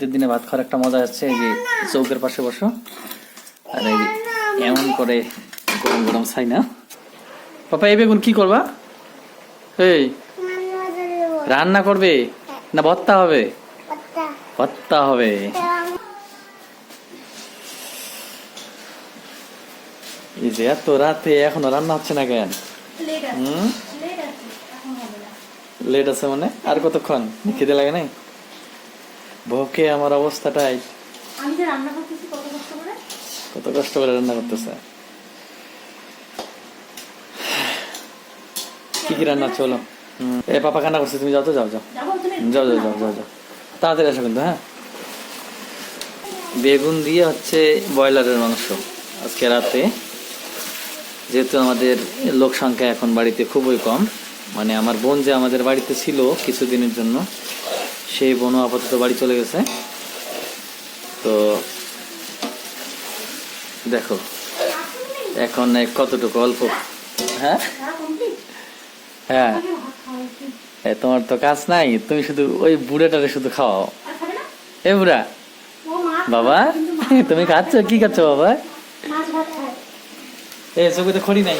ঈদের দিনে ভাত খাওয়ার একটা মজা আছে এই যে চৌকের পাশে বসো। আর এই এমন করে গরম গরম ছাই না। পাপা এই বেগুন কি করবা? এই রান্না করবে না ভত্তা হবে? ভত্তা হবে। এই যে এত রাতে এখনও রান্না হচ্ছে না কেন? হুম? লেট আছে মানে? আর কতক্ষণ? খেতে লাগে নাই? ভোকে আমার অবস্থাটাই আমি যে রান্না করতেছি কত কষ্ট করে? কত কষ্ট করে রান্না করতেছে? কি কি রান্না চলো। এ পাপা কান্না করছে তুমি যাও তো যাও যাও। যাও যাও যাও যাও যাও। তাড়াতাড়ি আসো কিন্তু হ্যাঁ? বেগুন দিয়ে হচ্ছে ব্রয়লারের মাংস আজকে রাতে। যেহেতু আমাদের লোক সংখ্যা এখন বাড়িতে খুবই কম মানে আমার বোন যে আমাদের বাড়িতে ছিল কিছুদিনের জন্য সেই বোনও আপাতত বাড়ি চলে গেছে। তো দেখো, এখন কতটুকু? অল্প। হ্যাঁ? হ্যাঁ। তোমার তো কাজ নাই, তুমি শুধু ওই বুড়েটারে শুধু খাওয়াও। এ বুড়া, বাবা, তুমি খাচ্ছ? কি খাচ্ছ বাবা? এ, চোখে তো খড়ি নাই।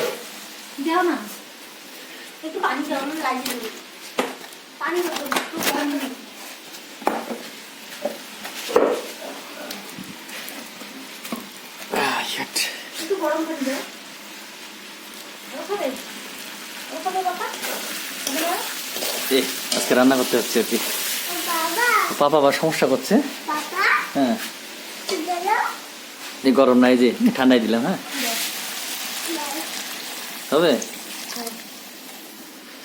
পানি দাও না পানি আজকে রান্না করতে হচ্ছে আর কি। পাপা আবার সমস্যা করছে। হ্যাঁ। গরম নাই যে ঠান্ডায় দিলাম হ্যাঁ। হবে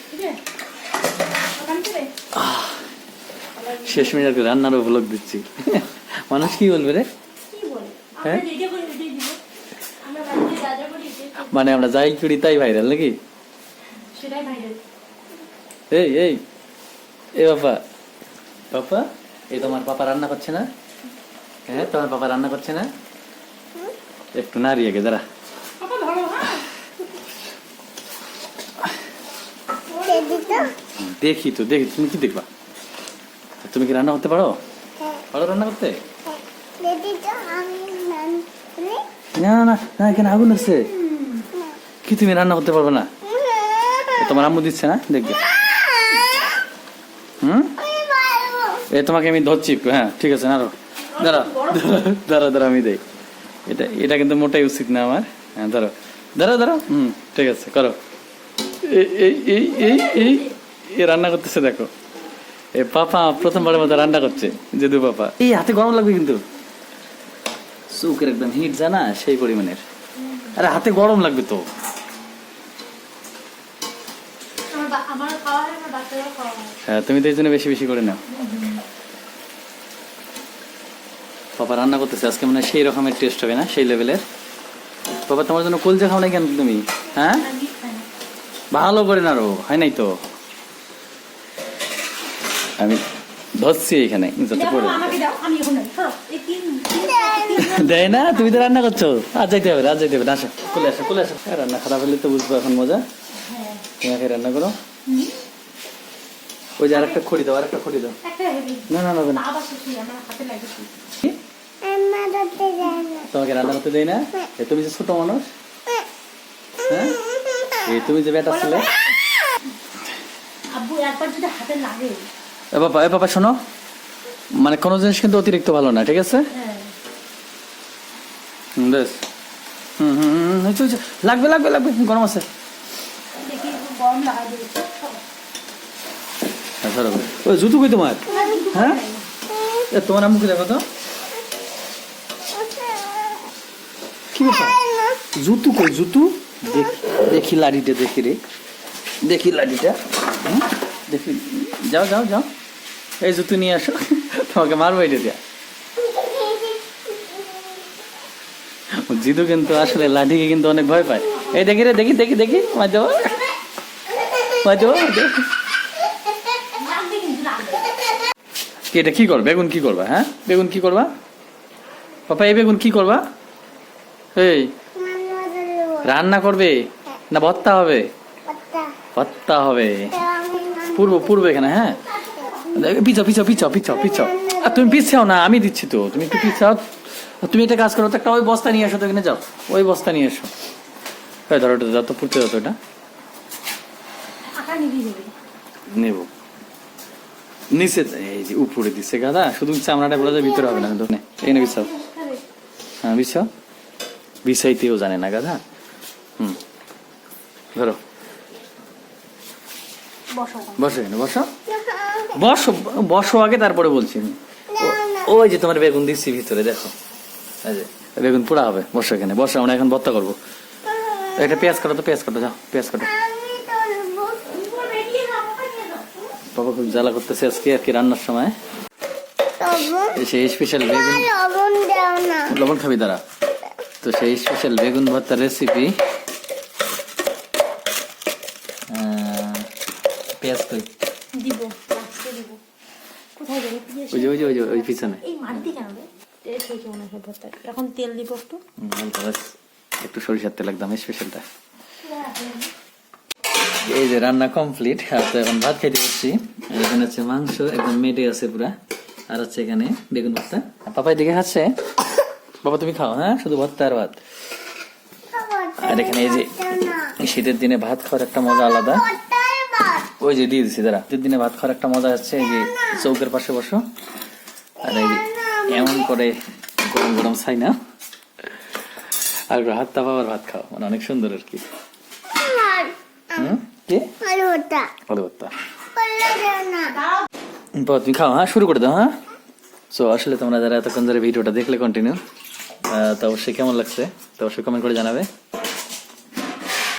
ঠিক আছে ওখান থেকে শেষ মিনিট রান্নারও ব্লগ দিচ্ছি। মানুষ কি বলবে রে? হ্যাঁ? মানে আমরা যাই করি তাই ভাইরাল নাকি? এই এই এ বাবা পাপা এই তোমার পাপা রান্না করছে না? হ্যাঁ তোমার পাপা রান্না করছে না? একটু নাড়িয়ে গে দাঁড়া। হ্যাঁ। দেখি তো দেখি তুমি কি দেখবা? তুমি কি রান্না করতে পারো পারো রান্না করতে না না না না এখানে আগুন আছে কি তুমি রান্না করতে পারবে না তোমার আম্মু দিচ্ছে না দেখবে হুম এ তোমাকে আমি ধরছি হ্যাঁ ঠিক আছে না দাঁড়া দাঁড়া দাঁড়া আমি দেই এটা এটা কিন্তু মোটাই উচিত না আমার হ্যাঁ ধরো দাঁড়া দাঁড়া হুম ঠিক আছে করো এই এই এই এই রান্না করতেছে দেখো এ পাপা প্রথমবারের মতো রান্না করছে যেদু পাপা। এই হাতে গরম লাগবে কিন্তু। চৌকের একদম হিট জানা সেই পরিমাণের। আরে হাতে গরম লাগবে তো। হয় তুমি তো এই জন্য বেশি বেশি করে নাও। পাপা রান্না করতেছে আজকে মানে সেই রকমের টেস্ট হবে না সেই লেভেলের বাবা তোমার জন্য কলজা খাও না কেন তুমি? হ্যাঁ? আর না। ভালো করে নাড়ো হয় নাই তো? আমি ধরছি এখানে যাতে পড়ে দেয় না তুমি তো রান্না করছ। আজ যাইতে হবে আজ যাইতে হবে না আসো কোলে আসো কোলে আসো। রান্না খারাপ হলে তো বুঝব এখন মজা। হ্যাঁ। তোমাকে রান্না করো। ওই যে আরেকটা খড়ি দাও আরেকটা খড়ি দাও। না না না? তোমাকে রান্না করতে দেয় না? এ, তুমি যে ছোট মানুষ। হ্যাঁ? এই তুমি যে বেটা ছিলে। আব্বু একবার যদি হাতে লাগে। এ বাবা এ বাবা শোনো। মানে কোনো জিনিস কিন্তু অতিরিক্ত ভালো না ঠিক আছে? বেশ। হুম হুম হুম। লাগবে লাগবে লাগবে গরম আছে। হ্যাঁ। ওই জুতো কই তোমার? হ্যাঁ? এ, তোমার আম্মুকে দেখো তো? কি ব্যাপার? জুতু কই জুতু? দেখ- দেখি লাঠিটা দেখি রে। দেখি হুম? দেখি। যাও যাও যাও। এই জুতু নিয়ে আসো। তোমাকে মারবো এটা দিয়া। জিদু কিন্তু আসলে লাঠিকে কিন্তু অনেক ভয় পায়। এই দেখি রে দেখি দেখি দেখি মার দেবো। মার কি এটা কি করবে? বেগুন কি করবা হ্যাঁ? বেগুন কি করবা? পাপা এই বেগুন কি করবা? এই রান্না করবে না ভত্তা হবে? ভত্তা হবে। পূর্ব পূর্ব এখানে হ্যাঁ? পিছাও পিছাও পিছাও পিছাও পিছাও আর তুমি পিছাও না আমি দিচ্ছি তো। তুমি একটু পিছাও। তুমি একটা কাজ করো তো একটা ওই বস্তা নিয়ে আসো তো এখানে যাও। ওই বস্তা নিয়ে এসো। হ্যাঁ ধরো ওটা যত পুড়তে যত আটা নিবি। নিচে এই যে উপরে দিচ্ছে গাদা শুধু চামড়াটা বলা যায় ভিতরে হবে না। কিন্তু নে, এই না বিছাও। হ্যাঁ বিছাও। বিছাইতেও জানে না গাদা। হুম। ধরো। বসো বসো এখানে বসো। বসো বসো আগে তারপরে বলছি আমি। ও- ওই যে তোমার বেগুন দিচ্ছি ভিতরে দেখো। এই বেগুন পোড়া হবে। বসো এখানে বসো আমরা এখন ভর্তা করব। একটা পেঁয়াজ কাটো তো পেঁয়াজ কাটো যাও পেঁয়াজ কাটো। বাবা খুব জ্বালা করতেছে আজকে আর কি রান্নার সময়। সেই স্পেশাল বেগুন। লবণ লবণ খাবি দাঁড়া। তো সেই স্পেশাল বেগুন ভর্তার রেসিপি পেঁয়াজ কই দিব দিব। কোথায় ওই যে ওই যে ওই যে ওই পিছনে। এই কেন রে? তেল থেকে মনে হয় ভর্তা। এখন তেল দিব একটু। একটু সরিষার তেল একদম স্পেশালটা এই যে রান্না কমপ্লিট আর তো এখন ভাত খাইতে বসছি। এখানে হচ্ছে মাংস একদম মেটে আছে পুরা। আর হচ্ছে এখানে বেগুন ভর্তা। পাপাই দিকে খাচ্ছে? বাবা তুমি খাও হ্যাঁ? শুধু ভর্তা আর ভাত। আর এখানে এই যে শীতের দিনে ভাত খাওয়ার একটা মজা আলাদা। ওই যে দিয়ে দিছি দাঁড়া। দিনে ভাত খাওয়ার একটা মজা হচ্ছে এই যে চৌকের পাশে বসো। আর এই এমন করে গরম গরম ছাই না। আর হাত তাপা আবার ভাত খাও মানে অনেক সুন্দর আর কি। তুমি খাও হ্যাঁ? শুরু করে দাও হ্যাঁ? সো আসলে তোমরা যারা এতক্ষণ ধরে ভিডিওটা দেখলে কন্টিনিউ তা অবশ্যই কেমন লাগছে তো অবশ্যই কমেন্ট করে জানাবে।